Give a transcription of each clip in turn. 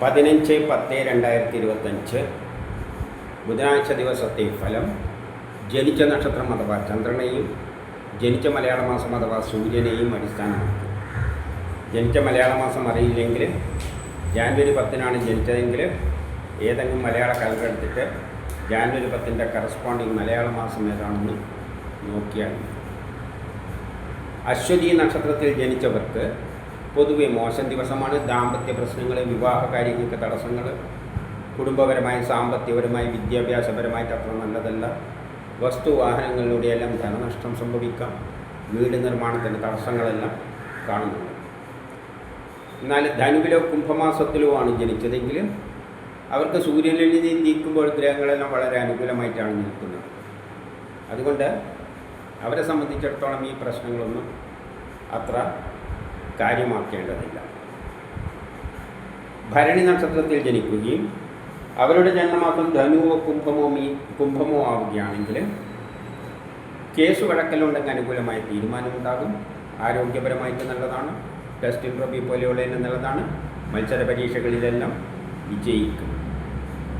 പതിനഞ്ച് പത്ത് രണ്ടായിരത്തി ഇരുപത്തഞ്ച് ബുധനാഴ്ച ദിവസത്തെ ഫലം ജനിച്ച നക്ഷത്രം അഥവാ ചന്ദ്രനെയും ജനിച്ച മലയാള മാസം അഥവാ സൂര്യനെയും അടിസ്ഥാനമാക്കി. ജനിച്ച മലയാള മാസം അറിയില്ലെങ്കിൽ ജാനുവരി പത്തിനാണ് ജനിച്ചതെങ്കിൽ ഏതെങ്കിലും മലയാള കലകൾ എടുത്തിട്ട് ജാനുവരി പത്തിന്റെ കറസ്പോണ്ടിങ് മലയാള മാസം ഏതാണെന്ന് നോക്കിയാൽ അശ്വതി നക്ഷത്രത്തിൽ ജനിച്ചവർക്ക് പൊതുവെ മോശം ദിവസമാണ്. ദാമ്പത്യ പ്രശ്നങ്ങൾ വിവാഹ കാര്യങ്ങൾക്ക് തടസ്സങ്ങൾ കുടുംബപരമായി സാമ്പത്തികപരമായി വിദ്യാഭ്യാസപരമായിട്ട് അത്ര നല്ലതല്ല. വസ്തു വാഹനങ്ങളിലൂടെയെല്ലാം ധനനഷ്ടം സംഭവിക്കാം. വീട് നിർമ്മാണത്തിന് തടസ്സങ്ങളെല്ലാം കാണുന്നുണ്ട്. എന്നാൽ ധനുവിലോ കുംഭമാസത്തിലോ ആണ് ജനിച്ചതെങ്കിൽ അവർക്ക് സൂര്യനിൽ നിന്ന് നീക്കുമ്പോൾ ഗ്രഹങ്ങളെല്ലാം വളരെ അനുകൂലമായിട്ടാണ് നിൽക്കുന്നത്. അതുകൊണ്ട് അവരെ സംബന്ധിച്ചിടത്തോളം ഈ പ്രശ്നങ്ങളൊന്നും അത്ര കാര്യമാക്കേണ്ടതില്ല. ഭരണി നക്ഷത്രത്തിൽ ജനിക്കുകയും അവരുടെ ജന്മമാസം ധനുവോ കുംഭമോ മീ കുംഭമോ ആവുകയാണെങ്കിൽ കേസ് വഴക്കലുണ്ടെങ്കിൽ അനുകൂലമായ തീരുമാനമുണ്ടാകും. ആരോഗ്യപരമായിട്ട് നല്ലതാണ്. ടെസ്റ്റ് ഇൻട്രോബി പോലെയുള്ളതിന് നല്ലതാണ്. മത്സര പരീക്ഷകളിലെല്ലാം വിജയിക്കും.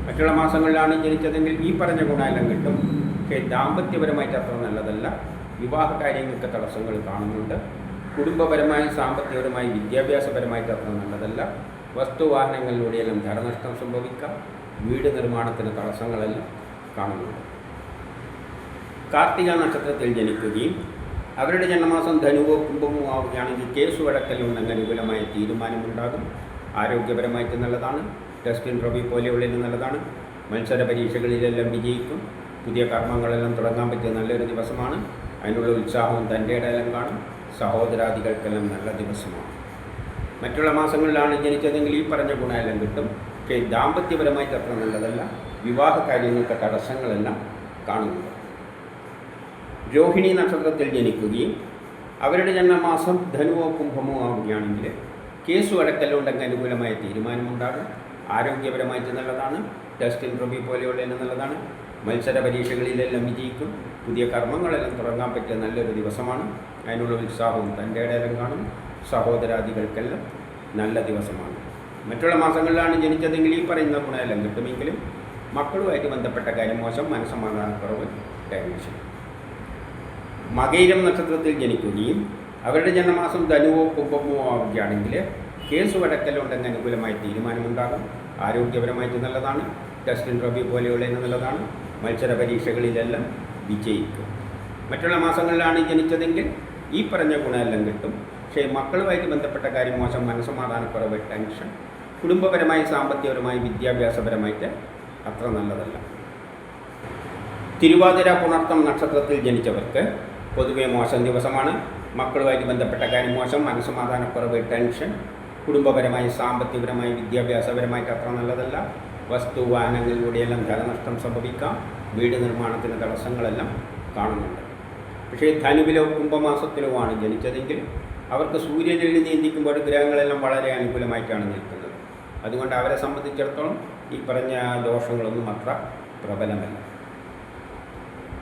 മറ്റുള്ള മാസങ്ങളിലാണ് ജനിച്ചതെങ്കിൽ ഈ പറഞ്ഞ ഗുണമെല്ലാം കിട്ടും. പക്ഷേ ദാമ്പത്യപരമായിട്ട് അത്ര നല്ലതല്ല. വിവാഹ കാര്യങ്ങൾക്ക് തടസ്സങ്ങൾ കാണുന്നുണ്ട്. കുടുംബപരമായി സാമ്പത്തികപരമായും വിദ്യാഭ്യാസപരമായിട്ട് അത്ര നല്ലതല്ല. വസ്തുവാഹനങ്ങളിലൂടെയെല്ലാം ധനനഷ്ടം സംഭവിക്കാം. വീട് നിർമ്മാണത്തിന് തടസ്സങ്ങളെല്ലാം കാണുന്നുണ്ട്. കാർത്തിക നക്ഷത്രത്തിൽ ജനിക്കുകയും അവരുടെ ജന്മമാസം ധനുവോ കുംഭമോ ആവുകയാണെങ്കിൽ കേസ് വഴക്കലുണ്ടെങ്കിൽ അനുകൂലമായ തീരുമാനമുണ്ടാകും. ആരോഗ്യപരമായിട്ട് നല്ലതാണ്. ടെസ്റ്റിൻ റബി പോലെയുള്ളതിന് നല്ലതാണ്. മത്സര പരീക്ഷകളിലെല്ലാം വിജയിക്കും. പുതിയ കർമ്മങ്ങളെല്ലാം തുടങ്ങാൻ പറ്റിയ നല്ലൊരു ദിവസമാണ്. അതിനുള്ള ഉത്സാഹവും തന്റെ ഇടയിലും കാണും. സഹോദരാദികൾക്കെല്ലാം നല്ല ദിവസമാണ്. മറ്റുള്ള മാസങ്ങളിലാണ് ജനിച്ചതെങ്കിൽ ഈ പറഞ്ഞ ഗുണമെല്ലാം കിട്ടും. പക്ഷേ ദാമ്പത്യപരമായി അത്ര നല്ലതല്ല. വിവാഹ കാര്യങ്ങൾക്ക് തടസ്സങ്ങളെല്ലാം കാണുന്നുണ്ട്. രോഹിണി നക്ഷത്രത്തിൽ ജനിക്കുകയും അവരുടെ ജന്മമാസം ധനുവോ കുംഭമോ ആവുകയാണെങ്കിൽ കേസ് അടക്കലുണ്ടെങ്കിൽ അനുകൂലമായ തീരുമാനമുണ്ടാകും. ആരോഗ്യപരമായിട്ട് നല്ലതാണ്. ടെസ്റ്റ് ഇൻട്രോബി പോലെയുള്ളതിന് നല്ലതാണ്. മത്സര പരീക്ഷകളിലെല്ലാം വിജയിക്കും. പുതിയ കർമ്മങ്ങളെല്ലാം തുടങ്ങാൻ പറ്റിയ നല്ലൊരു ദിവസമാണ്. അതിനുള്ള ഉത്സാഹവും തന്റെ ഇടയിലും കാണും സഹോദരാദികൾക്കെല്ലാം നല്ല ദിവസമാണ്. മറ്റുള്ള മാസങ്ങളിലാണ് ജനിച്ചതെങ്കിൽ ഈ പറയുന്ന ഗുണമെല്ലാം കിട്ടുമെങ്കിലും മക്കളുമായിട്ട് ബന്ധപ്പെട്ട കാര്യം മോശം മനസ്സമാധാനക്കുറവ് കൈവശം മകയിരം നക്ഷത്രത്തിൽ ജനിക്കുകയും അവരുടെ ജന്മമാസം ധനുവോ കുംഭമോ ആവുകയാണെങ്കിൽ കേസ് വടക്കലുണ്ടെങ്കിൽ അനുകൂലമായ തീരുമാനമുണ്ടാകും. ആരോഗ്യപരമായിട്ട് നല്ലതാണ്. ടെസ്റ്റിൻ ഇൻട്രോബി പോലെയുള്ളതിന് നല്ലതാണ്. മത്സര പരീക്ഷകളിലെല്ലാം വിജയിക്കും. മറ്റുള്ള മാസങ്ങളിലാണ് ജനിച്ചതെങ്കിൽ ഈ പറഞ്ഞ ഗുണമെല്ലാം കിട്ടും. പക്ഷേ മക്കളുമായിട്ട് ബന്ധപ്പെട്ട കാര്യം മോശം മനസ്സമാധാനക്കുറവ് ടെൻഷൻ കുടുംബപരമായി സാമ്പത്തികപരമായി വിദ്യാഭ്യാസപരമായിട്ട് അത്ര നല്ലതല്ല. തിരുവാതിര പുണർത്തം നക്ഷത്രത്തിൽ ജനിച്ചവർക്ക് പൊതുവെ മോശം ദിവസമാണ്. മക്കളുമായിട്ട് ബന്ധപ്പെട്ട കാര്യം മോശം മനസ്സമാധാനക്കുറവ് ടെൻഷൻ കുടുംബപരമായി സാമ്പത്തികപരമായി വിദ്യാഭ്യാസപരമായിട്ട് അത്ര നല്ലതല്ല. വസ്തു വാഹനങ്ങളിലൂടെയെല്ലാം ധനനഷ്ടം സംഭവിക്കാം. വീട് നിർമ്മാണത്തിന് തടസ്സങ്ങളെല്ലാം കാണുന്നുണ്ട്. പക്ഷേ ധനുവിലോ കുംഭമാസത്തിലോ ആണ് ജനിച്ചതെങ്കിൽ അവർക്ക് സൂര്യനിൽ നീന്തിക്കുമ്പോൾ ഗ്രഹങ്ങളെല്ലാം വളരെ അനുകൂലമായിട്ടാണ് നിൽക്കുന്നത്. അതുകൊണ്ട് അവരെ സംബന്ധിച്ചിടത്തോളം ഈ പറഞ്ഞ ദോഷങ്ങളൊന്നും അത്ര പ്രബലമല്ല.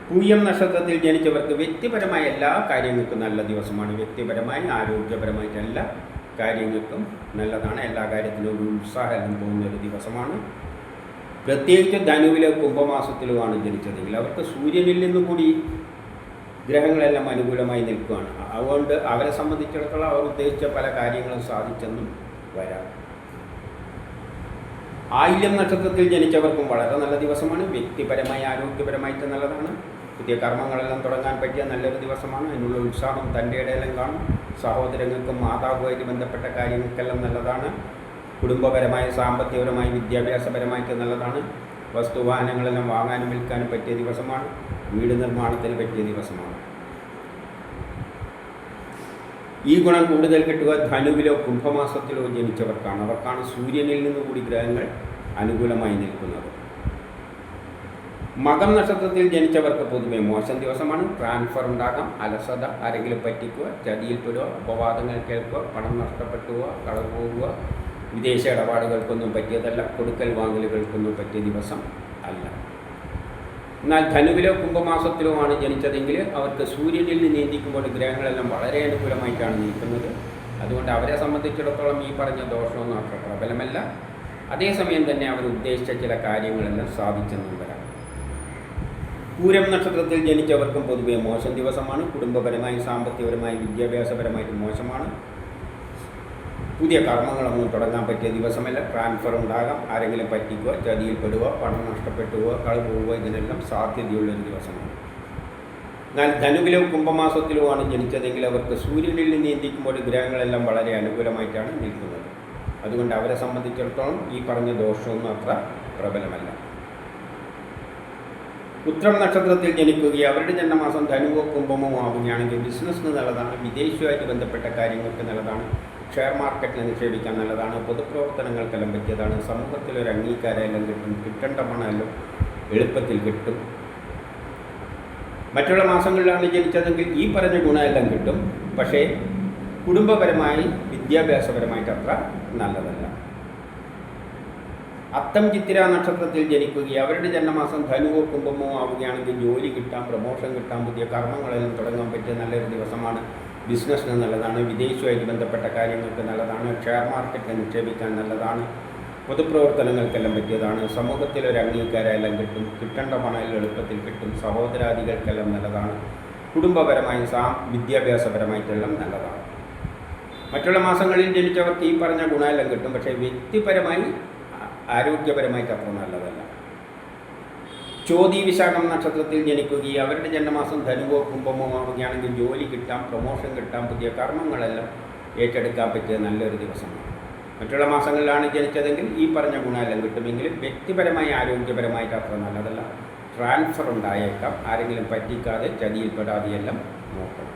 പൂയം നക്ഷത്രത്തിൽ ജനിച്ചവർക്ക് വ്യക്തിപരമായ എല്ലാ കാര്യങ്ങൾക്കും നല്ല ദിവസമാണ്. വ്യക്തിപരമായി ആരോഗ്യപരമായിട്ട് എല്ലാ കാര്യങ്ങൾക്കും നല്ലതാണ്. എല്ലാ കാര്യത്തിനും ഒരു ഉത്സാഹം തോന്നുന്ന ഒരു ദിവസമാണ്. പ്രത്യേകിച്ച് ധനുവിലെ കുംഭമാസത്തിലുമാണ് ജനിച്ചതെങ്കിൽ അവർക്ക് സൂര്യനിൽ നിന്നും കൂടി ഗ്രഹങ്ങളെല്ലാം അനുകൂലമായി നിൽക്കുകയാണ്. അതുകൊണ്ട് അവരെ സംബന്ധിച്ചിടത്തോളം അവർ ഉദ്ദേശിച്ച പല കാര്യങ്ങളും സാധിച്ചെന്നും വരാം. ആയില്യം നക്ഷത്രത്തിൽ ജനിച്ചവർക്കും വളരെ നല്ല ദിവസമാണ്. വ്യക്തിപരമായി ആരോഗ്യപരമായിട്ട് നല്ലതാണ്. പുതിയ കർമ്മങ്ങളെല്ലാം തുടങ്ങാൻ പറ്റിയ നല്ലൊരു ദിവസമാണ്. അതിനുള്ള ഉത്സാഹം തന്റെ ഇടയിലും കാണും. സഹോദരങ്ങൾക്കും മാതാവുമായിട്ട് ബന്ധപ്പെട്ട കാര്യങ്ങൾക്കെല്ലാം നല്ലതാണ്. കുടുംബപരമായി സാമ്പത്തികപരമായി വിദ്യാഭ്യാസപരമായിട്ട് നല്ലതാണ്. വസ്തുവാഹനങ്ങളെല്ലാം വാങ്ങാനും വിൽക്കാനും പറ്റിയ ദിവസമാണ്. വീട് നിർമ്മാണത്തിന് പറ്റിയ ദിവസമാണ്. ഈ ഗുണം കൂടുതൽ കിട്ടുക ധനുവിലോ കുംഭമാസത്തിലോ ജനിച്ചവർക്കാണ്. അവർക്കാണ് സൂര്യനിൽ നിന്ന് കൂടി ഗ്രഹങ്ങൾ അനുകൂലമായി നിൽക്കുന്നത്. മകം നക്ഷത്രത്തിൽ ജനിച്ചവർക്ക് പൊതുവെ മോശം ദിവസമാണ്. ട്രാൻസ്ഫർ ഉണ്ടാകാം അലസത ആരെങ്കിലും പറ്റിക്കുക ചതിയിൽപ്പെടുക അപവാദങ്ങൾ കേൾക്കുക പണം നഷ്ടപ്പെട്ടുക കളവ് പോകുക വിദേശ ഇടപാടുകൾക്കൊന്നും പറ്റിയതല്ല കൊടുക്കൽ വാങ്ങലുകൾക്കൊന്നും പറ്റിയ ദിവസം അല്ല. എന്നാൽ ധനുവിലോ കുംഭമാസത്തിലോ ആണ് ജനിച്ചതെങ്കിൽ അവർക്ക് സൂര്യനിൽ നിന്ന് നീന്തിക്കുമ്പോൾ ഗ്രഹങ്ങളെല്ലാം വളരെ അനുകൂലമായിട്ടാണ് നിൽക്കുന്നത്. അതുകൊണ്ട് അവരെ സംബന്ധിച്ചിടത്തോളം ഈ പറഞ്ഞ ദോഷമൊന്നും അത്ര പ്രബലമല്ല. അതേസമയം തന്നെ അവർ ഉദ്ദേശിച്ച ചില കാര്യങ്ങളെല്ലാം സാധിച്ചെന്നും വരാം. പൂരം നക്ഷത്രത്തിൽ ജനിച്ചവർക്കും പൊതുവെ മോശം ദിവസമാണ്. കുടുംബപരമായും സാമ്പത്തികപരമായും വിദ്യാഭ്യാസപരമായിട്ടും മോശമാണ്. പുതിയ കർമ്മങ്ങളൊന്നും തുടങ്ങാൻ പറ്റിയ ദിവസമല്ല. ട്രാൻസ്ഫർ ഉണ്ടാകാം. ആരെങ്കിലും പറ്റിക്കുക ചതിയിൽപ്പെടുക പണം നഷ്ടപ്പെട്ടുക കളി പോവുക ഇതിനെല്ലാം സാധ്യതയുള്ളൊരു ദിവസമാണ്. എന്നാൽ ധനുവിലോ കുംഭമാസത്തിലോ ആണ് ജനിച്ചതെങ്കിൽ അവർക്ക് സൂര്യനിൽ നിന്ന് എന്തിക്കുമ്പോൾ ഗ്രഹങ്ങളെല്ലാം വളരെ അനുകൂലമായിട്ടാണ് നിൽക്കുന്നത്. അതുകൊണ്ട് അവരെ സംബന്ധിച്ചിടത്തോളം ഈ പറഞ്ഞ ദോഷമൊന്നും അത്ര പ്രബലമല്ല. ഉത്രം നക്ഷത്രത്തിൽ ജനിക്കുകയും അവരുടെ ജന്മമാസം ധനുവോ കുംഭമോ ആവുകയാണെങ്കിൽ ബിസിനസ്സിന് നല്ലതാണ്. വിദേശവുമായിട്ട് ബന്ധപ്പെട്ട കാര്യങ്ങൾക്ക് നല്ലതാണ്. ഷെയർ മാർക്കറ്റിൽ നിക്ഷേപിക്കാൻ നല്ലതാണ്. പൊതുപ്രവർത്തനങ്ങൾക്കെല്ലാം പറ്റിയതാണ്. സമൂഹത്തിൽ ഒരു അംഗീകാരമെല്ലാം കിട്ടും. കിട്ടേണ്ട പണമെല്ലാം എളുപ്പത്തിൽ കിട്ടും. മറ്റുള്ള മാസങ്ങളിലാണ് ജനിച്ചതെങ്കിൽ ഈ പറഞ്ഞ ഗുണമെല്ലാം കിട്ടും. പക്ഷേ കുടുംബപരമായി വിദ്യാഭ്യാസപരമായിട്ട് അത്ര നല്ലതല്ല. അത്തം ചിത്തിര നക്ഷത്രത്തിൽ ജനിക്കുകയും അവരുടെ ജന്മമാസം ധനുവോ കുംഭമോ ആവുകയാണെങ്കിൽ ജോലി കിട്ടാം പ്രമോഷൻ കിട്ടാം പുതിയ കർമ്മങ്ങളെല്ലാം തുടങ്ങാൻ പറ്റിയ നല്ലൊരു ദിവസമാണ്. ബിസിനസ്സിന് നല്ലതാണ് വിദേശവുമായിട്ട് ബന്ധപ്പെട്ട കാര്യങ്ങൾക്ക് നല്ലതാണ് ഷെയർ മാർക്കറ്റിൽ നിക്ഷേപിക്കാൻ നല്ലതാണ് പൊതുപ്രവർത്തനങ്ങൾക്കെല്ലാം പറ്റിയതാണ് സമൂഹത്തിൽ ഒരു അംഗീകാരമെല്ലാം കിട്ടും കിട്ടേണ്ട പണം എളുപ്പത്തിൽ കിട്ടും സഹോദരാദികൾക്കെല്ലാം നല്ലതാണ് കുടുംബപരമായും സാ വിദ്യാഭ്യാസപരമായിട്ടെല്ലാം നല്ലതാണ്. മറ്റുള്ള മാസങ്ങളിൽ ജനിച്ചവർക്ക് ഈ പറഞ്ഞ ഗുണമെല്ലാം കിട്ടും പക്ഷേ വ്യക്തിപരമായി ആരോഗ്യപരമായിട്ട് അത്ര നല്ലതല്ല ചോതി വിശാഖം നക്ഷത്രത്തിൽ ജനിക്കുകയും അവരുടെ ജന്മമാസം ധനുവോ കുംഭമോ ആവുകയാണെങ്കിൽ ജോലി കിട്ടാം പ്രൊമോഷൻ കിട്ടാം പുതിയ കർമ്മങ്ങളെല്ലാം ഏറ്റെടുക്കാൻ പറ്റിയ നല്ലൊരു ദിവസമാണ്. മറ്റുള്ള മാസങ്ങളിലാണ് ജനിച്ചതെങ്കിൽ ഈ പറഞ്ഞ ഗുണമെല്ലാം കിട്ടുമെങ്കിലും വ്യക്തിപരമായി ആരോഗ്യപരമായിട്ട് അത്ര നല്ലതല്ല. ട്രാൻസ്ഫർ ഉണ്ടായേക്കാം. ആരെങ്കിലും പറ്റിക്കാതെ ചതിയിൽപ്പെടാതെയെല്ലാം നോക്കണം.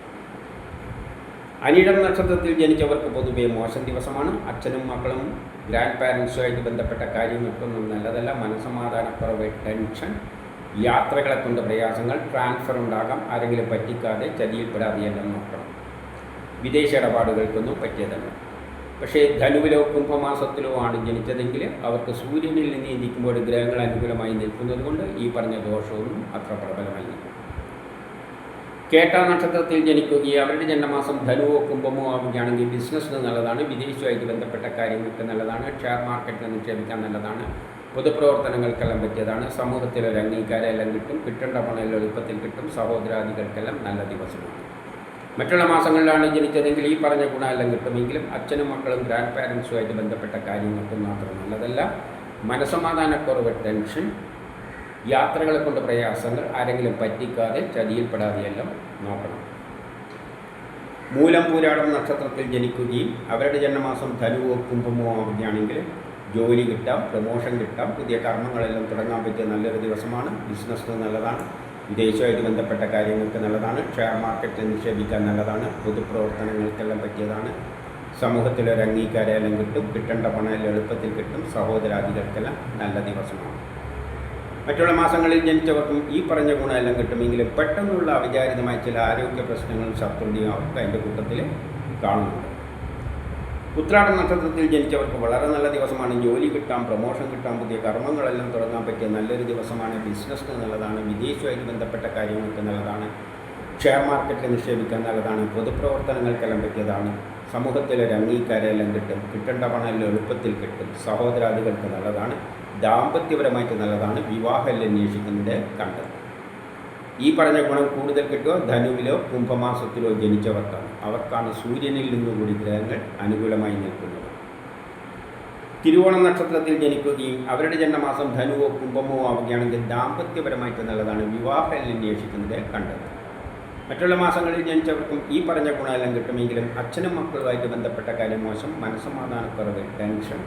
അനിഴം നക്ഷത്രത്തിൽ ജനിച്ചവർക്ക് പൊതുവേ മോശം ദിവസമാണ്. അച്ഛനും മക്കളും ഗ്രാൻഡ് പാരൻസുമായിട്ട് ബന്ധപ്പെട്ട കാര്യങ്ങൾക്കൊന്നും നല്ലതല്ല. മനസമാധാനക്കുറവ് ടെൻഷൻ യാത്രകളെ കൊണ്ട് പ്രയാസങ്ങൾ ട്രാൻസ്ഫർ ഉണ്ടാകാം ആരെങ്കിലും പറ്റിക്കാതെ ചതിയിൽപ്പെടാതെ എല്ലാം നോക്കണം വിദേശ ഇടപാടുകൾക്കൊന്നും പറ്റിയതല്ല. പക്ഷേ ധനുവിലോ കുംഭമാസത്തിലോ ആണ് ജനിച്ചതെങ്കിൽ അവർക്ക് സൂര്യനിൽ നിന്ന് ഇരിക്കുമ്പോൾ ഗ്രഹങ്ങൾ അനുകൂലമായി നിൽക്കുന്നത് കൊണ്ട് ഈ പറഞ്ഞ ദോഷവും അത്ര പ്രബലമല്ല. കേട്ട നക്ഷത്രത്തിൽ ജനിക്കുകയും അവരുടെ ജന്മമാസം ധനുവോ കുംഭമോ ആവുകയാണെങ്കിൽ ബിസിനസ്സിന് നല്ലതാണ് വിദേശവുമായിട്ട് ബന്ധപ്പെട്ട കാര്യങ്ങൾക്ക് നല്ലതാണ് ഷെയർ മാർക്കറ്റിൽ നിക്ഷേപിക്കാൻ നല്ലതാണ് പൊതുപ്രവർത്തനങ്ങൾക്കെല്ലാം പറ്റിയതാണ്. സമൂഹത്തിൽ ഒരു അംഗീകാരമെല്ലാം കിട്ടും കിട്ടേണ്ട പണം എളുപ്പത്തിൽ കിട്ടും സഹോദരാദികൾക്കെല്ലാം നല്ല ദിവസമാണ്. മറ്റുള്ള മാസങ്ങളിലാണ് ജനിച്ചതെങ്കിൽ ഈ പറഞ്ഞ ഗുണമെല്ലാം കിട്ടുമെങ്കിലും അച്ഛനും മക്കളും ഗ്രാൻഡ് പാരൻസുമായിട്ട് ബന്ധപ്പെട്ട കാര്യങ്ങൾക്കും മാത്രം നല്ലതല്ല. മനസമാധാനക്കുറവ് ടെൻഷൻ യാത്രകളെ കൊണ്ട് പ്രയാസങ്ങൾ ആരെങ്കിലും പറ്റിക്കാതെ ചതിയിൽപ്പെടാതെയെല്ലാം നോക്കണം. മൂലം പൂരാടം നക്ഷത്രത്തിൽ ജനിക്കുകയും അവരുടെ ജന്മമാസം ധനുവോ കുംഭമോ ആവുകയാണെങ്കിൽ ജോലി കിട്ടാം പ്രമോഷൻ കിട്ടാം പുതിയ കർമ്മങ്ങളെല്ലാം തുടങ്ങാൻ പറ്റിയ നല്ലൊരു ദിവസമാണ്. ബിസിനസ്സിന് നല്ലതാണ്. വിദേശമായിട്ട് ബന്ധപ്പെട്ട കാര്യങ്ങൾക്ക് നല്ലതാണ്. ഷെയർ മാർക്കറ്റിൽ നിക്ഷേപിക്കാൻ നല്ലതാണ്. പൊതുപ്രവർത്തനങ്ങൾക്കെല്ലാം പറ്റിയതാണ്. സമൂഹത്തിലൊരു അംഗീകാരമെല്ലാം കിട്ടും. കിട്ടേണ്ട പണം എളുപ്പത്തിൽ കിട്ടും. സഹോദരാദികൾക്കെല്ലാം നല്ല ദിവസമാണ്. മറ്റുള്ള മാസങ്ങളിൽ ജനിച്ചവർക്കും ഈ പറഞ്ഞ ഗുണമെല്ലാം കിട്ടുമെങ്കിലും പെട്ടെന്നുള്ള അവിചാരിതമായ ചില ആരോഗ്യ പ്രശ്നങ്ങളും ശത്രുതയും അവർക്ക് അതിന്റെ കൂട്ടത്തിൽ കാണുന്നുണ്ട്. ഉത്രാട നക്ഷത്രത്തിൽ ജനിച്ചവർക്ക് വളരെ നല്ല ദിവസമാണ്. ജോലി കിട്ടാം പ്രൊമോഷൻ കിട്ടാം പുതിയ കർമ്മങ്ങളെല്ലാം തുടങ്ങാൻ പറ്റിയ നല്ലൊരു ദിവസമാണ്. ബിസിനസ്സിന് നല്ലതാണ് വിദേശമായി ബന്ധപ്പെട്ട കാര്യങ്ങൾക്ക് നല്ലതാണ്. ഷെയർ മാർക്കറ്റിൽ നിക്ഷേപിക്കാൻ നല്ലതാണ്. പൊതുപ്രവർത്തനങ്ങൾക്കെല്ലാം പറ്റിയതാണ്. സമൂഹത്തിലൊരു അംഗീകാരമെല്ലാം കിട്ടും. കിട്ടേണ്ട പണമെല്ലാം എളുപ്പത്തിൽ കിട്ടും. സഹോദരാദികൾക്ക് നല്ലതാണ്. ദാമ്പത്യപരമായിട്ട് നല്ലതാണ്. വിവാഹമല്ല അന്വേഷിക്കുന്നത് കണ്ടത് ഈ പറഞ്ഞ ഗുണം കൂടുതൽ കിട്ടുക ധനുവിലോ കുംഭമാസത്തിലോ ജനിച്ചവർക്കാണ്. അവർക്കാണ് സൂര്യനിൽ നിന്നുകൂടി ഗ്രഹങ്ങൾ അനുകൂലമായി നിൽക്കുന്നത്. തിരുവോണ നക്ഷത്രത്തിൽ ജനിക്കുകയും അവരുടെ ജന്മമാസം ധനുവോ കുംഭമോ ആവുകയാണെങ്കിൽ ദാമ്പത്യപരമായിട്ട് നല്ലതാണ്. വിവാഹം അന്വേഷിക്കുന്നത് കണ്ടത്. മറ്റുള്ള മാസങ്ങളിൽ ജനിച്ചവർക്കും ഈ പറഞ്ഞ ഗുണമെല്ലാം കിട്ടുമെങ്കിലും അച്ഛനും മക്കളുമായിട്ട് ബന്ധപ്പെട്ട കാര്യം മോശം. മനസ്സമാധാനക്കുറവ് ടെൻഷൻ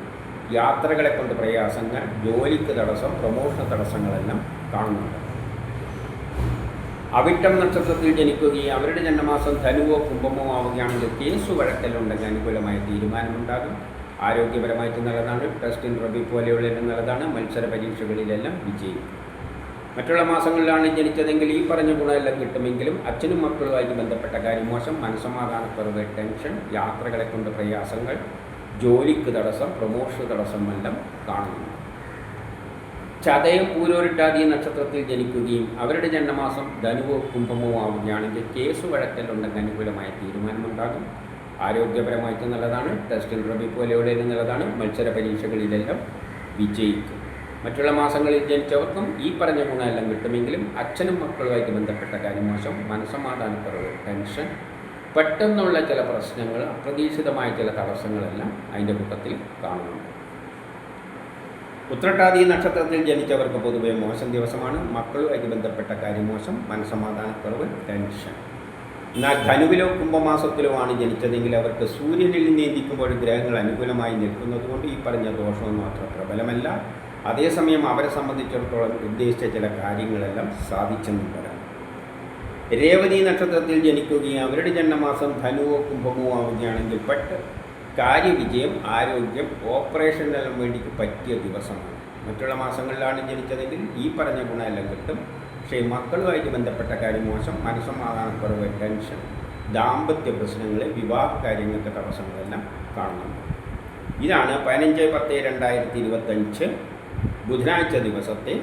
യാത്രകളെ കൊണ്ട് പ്രയാസങ്ങൾ ജോലിക്ക് തടസ്സം പ്രൊമോഷൻ തടസ്സങ്ങളെല്ലാം കാണുന്നുണ്ട്. അവിട്ടം നക്ഷത്രത്തിൽ ജനിക്കുകയും അവരുടെ ജന്മമാസം ധനുവോ കുംഭമോ ആവുകയാണെങ്കിൽ കേസ് വഴക്കലുണ്ടെങ്കിൽ അനുകൂലമായ തീരുമാനമുണ്ടാകും. ആരോഗ്യപരമായിട്ട് നല്ലതാണ്. ടെസ്റ്റിൻ റബി പോലെയുള്ള നല്ലതാണ്. മത്സര പരീക്ഷകളിലെല്ലാം വിജയിക്കും മറ്റുള്ള മാസങ്ങളിലാണ് ജനിച്ചതെങ്കിൽ ഈ പറഞ്ഞ ഗുണമെല്ലാം കിട്ടുമെങ്കിലും അച്ഛനും മക്കളുമായിട്ട് ബന്ധപ്പെട്ട കാര്യം മോശം. മനസ്സമാധാനക്കുറവ് ടെൻഷൻ യാത്രകളെ കൊണ്ട് പ്രയാസങ്ങൾ ജോലിക്ക് തടസ്സം പ്രമോഷൻ തടസ്സം എല്ലാം കാണുന്നു. ചതയം പൂരോരിട്ടാതി നക്ഷത്രത്തിൽ ജനിക്കുകയും അവരുടെ ജന്മമാസം ധനുവോ കുംഭമോ ആവുകയാണെങ്കിൽ കേസ് വഴക്കലുണ്ടെങ്കിൽ അനുകൂലമായ തീരുമാനമുണ്ടാകും. ആരോഗ്യപരമായിട്ട് നല്ലതാണ്. ടെസ്റ്റിൽ റബി പോലെയുള്ള നല്ലതാണ്. മത്സര പരീക്ഷകളിലെല്ലാം വിജയിക്കും. മറ്റുള്ള മാസങ്ങളിൽ ജനിച്ചവർക്കും ഈ പറഞ്ഞ ഗുണമെല്ലാം കിട്ടുമെങ്കിലും അച്ഛനും മക്കളുമായിട്ട് ബന്ധപ്പെട്ട കാര്യം മോശം. മനസ്സമാധാനക്കുറവ് ടെൻഷൻ പെട്ടെന്നുള്ള ചില പ്രശ്നങ്ങൾ അപ്രതീക്ഷിതമായ ചില തടസ്സങ്ങളെല്ലാം അതിന്റെ കൂട്ടത്തിൽ കാണുന്നുണ്ട്. ഉത്രട്ടാതി നക്ഷത്രത്തിൽ ജനിച്ചവർക്ക് പൊതുവെ മോശം ദിവസമാണ്. മക്കളുമായി ബന്ധപ്പെട്ട കാര്യം മോശം. മനസമാധാനക്കുറവ് ടെൻഷൻ എന്നാൽ ധനുവിലോ കുംഭമാസത്തിലോ ആണ് ജനിച്ചതെങ്കിൽ അവർക്ക് സൂര്യനിൽ നീന്തിക്കുമ്പോൾ ഗ്രഹങ്ങൾ അനുകൂലമായി നിൽക്കുന്നതുകൊണ്ട് ഈ പറഞ്ഞ ദോഷമൊന്നും അത്ര പ്രബലമല്ല. അതേസമയം അവരെ സംബന്ധിച്ചിടത്തോളം ഉദ്ദേശിച്ച ചില കാര്യങ്ങളെല്ലാം സാധിച്ചെന്നും വരാം രേവതി നക്ഷത്രത്തിൽ ജനിക്കുകയും അവരുടെ ജന്മമാസം ധനുവോ കുംഭമോ ആവുകയാണെങ്കിൽ പെട്ട് കാര്യവിജയം ആരോഗ്യം ഓപ്പറേഷനെല്ലാം വേണ്ടിക്ക് പറ്റിയ ദിവസമാണ്. മറ്റുള്ള മാസങ്ങളിലാണ് ജനിച്ചതെങ്കിൽ ഈ പറഞ്ഞ ഗുണമെല്ലാം കിട്ടും. പക്ഷേ മക്കളുമായിട്ട് ബന്ധപ്പെട്ട കാര്യം മോശം മനസ്സമാധാനക്കുറവ് ടെൻഷൻ ദാമ്പത്യ പ്രശ്നങ്ങൾ വിവാഹ കാര്യങ്ങൾക്ക് തടസ്സങ്ങളെല്ലാം കാണുന്നുണ്ട്. ഇതാണ് പതിനഞ്ച് പത്ത് രണ്ടായിരത്തി ഇരുപത്തഞ്ച് ബുധനാഴ്ച ദിവസത്തെ